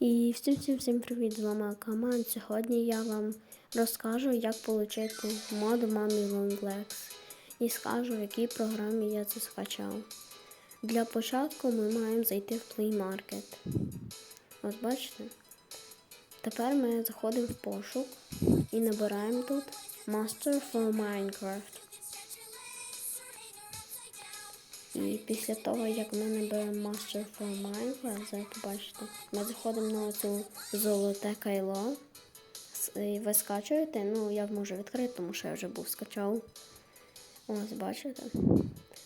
І всім всім всім привіт! З вами Каман. Сьогодні я вам розкажу, як отримати мод Mommy Long Legs. І скажу, в якій програмі я це скачав. Для початку ми маємо зайти в Play Market. Ось бачите? Тепер ми заходимо в пошук і набираємо тут Master for Minecraft. І після того, як ми наберемо Master for Minecraft, зараз побачите, ми заходимо на цю золоте кайло. І Ви скачуєте, ну я можу відкрити, тому що я вже був скачав. Ось, бачите?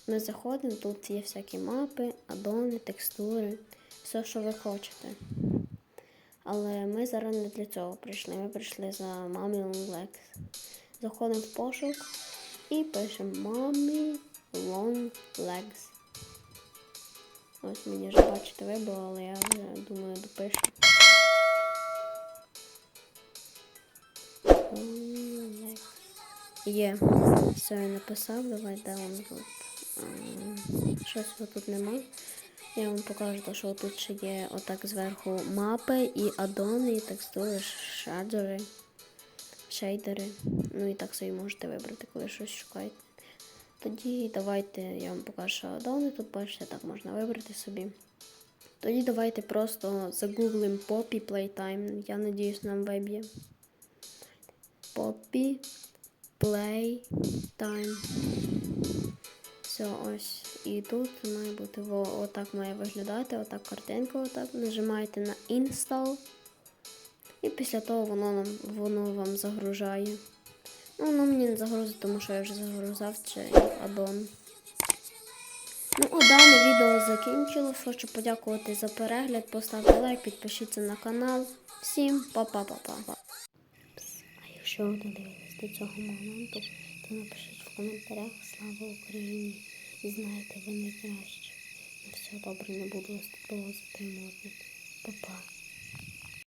Ми заходимо, тут є всякі мапи, адони, текстури, все, що ви хочете. Але ми зараз не для цього прийшли. Ми прийшли за Mommy Long Заходимо в пошук і пишемо Mommy Long Legs. Ось мені вже бачите вибило, але я вже думаю допишу. Є. Все, я написав, давай де вам тут. М, Щось тут нема. Я вам покажу, що тут ще є отак зверху мапи і адони, і текстури, шаджери, шейдери. Ну і так собі можете вибрати, коли щось шукаєте. Тоді давайте я вам покажу що адони. Тут бачите, так можна вибрати собі. Тоді давайте просто загуглимо Poppy Playtime. Я надіюсь, нам виб'є. Poppy Playtime. Все, ось. І тут має бути отак має виглядати, отак картинка, отак. Нажимаєте на Install. І після того воно воно вам загружає. Ну, воно мені не загрузить, тому що я вже загрузав цей аддон. Ну, а дане відео закінчилось. Хочу подякувати за перегляд. Поставте лайк, підпишіться на канал. Всім па-па-па-па. А якщо ви додивились до цього моменту, то напишіть в коментарях Слава Україні! І знаєте, ви найкращі. На все добре, не буду вас затримувати. Па-па.